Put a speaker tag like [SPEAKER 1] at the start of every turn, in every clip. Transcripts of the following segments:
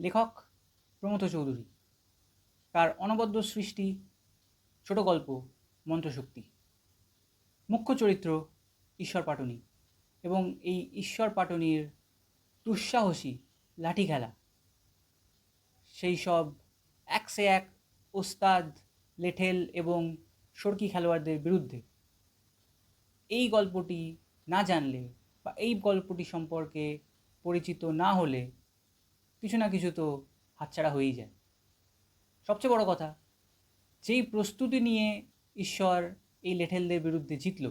[SPEAKER 1] লেখক প্রমথ চৌধুরী। তার অনবদ্য সৃষ্টি, ছোট গল্প, মন্ত্রশক্তি। মুখ্য চরিত্র ঈশ্বর পাটনি এবং এই ঈশ্বর পাটনির দুঃসাহসী লাঠি খেলা সেই সব এক সে এক ওস্তাদ, লেঠেল এবং সরকি খেলোয়াড়দের বিরুদ্ধে। এই গল্পটি না জানলে বা এই গল্পটি সম্পর্কে পরিচিত না হলে কিছু না কিছু তো হাতছাড়া হয়েই যায়। সবচেয়ে বড় কথা, যেই প্রস্তুতি নিয়ে ঈশ্বর এই লেঠেলদের বিরুদ্ধে জিতল,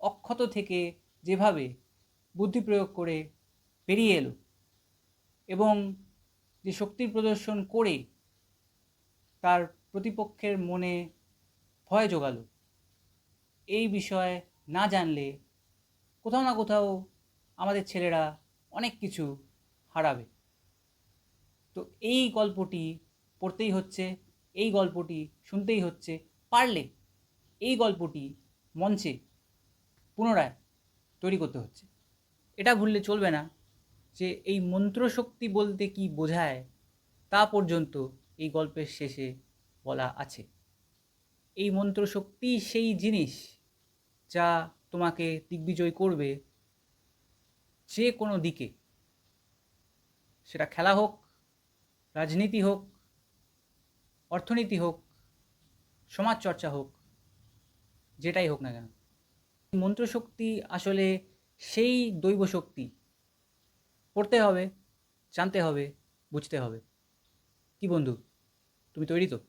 [SPEAKER 1] অক্ষত থেকে যেভাবে বুদ্ধি প্রয়োগ করে পেরিয়ে এলো এবং যে শক্তির প্রদর্শন করে তার প্রতিপক্ষের মনে ভয় জোগালো, এই বিষয়ে না জানলে কোথাও না কোথাও আমাদের ছেলেরা অনেক কিছু হারাবে। তো এই গল্পটি পড়তেই হচ্ছে, এই গল্পটি শুনতেই হচ্ছে, পারলে এই গল্পটি মঞ্চে পুনরায় তৈরি করতে হচ্ছে। এটা ভুললে চলবে না যে এই মন্ত্রশক্তি বলতে কি বোঝায় তা পর্যন্ত এই গল্পের শেষে বলা আছে। এই মন্ত্রশক্তি সেই জিনিস যা তোমাকে দিগ্বিজয় করবে যে কোনো দিকে। সেটা খেলা হোক রাজনীতি হোক, অর্থনীতি হোক, সমাজচর্চা হোক, যেটাই হোক না কেন। মন্ত্রশক্তি আসলে সেই দৈব শক্তি। পড়তে হবে, জানতে হবে, বুঝতে হবে। কি বন্ধু? তুমি তৈরি তো?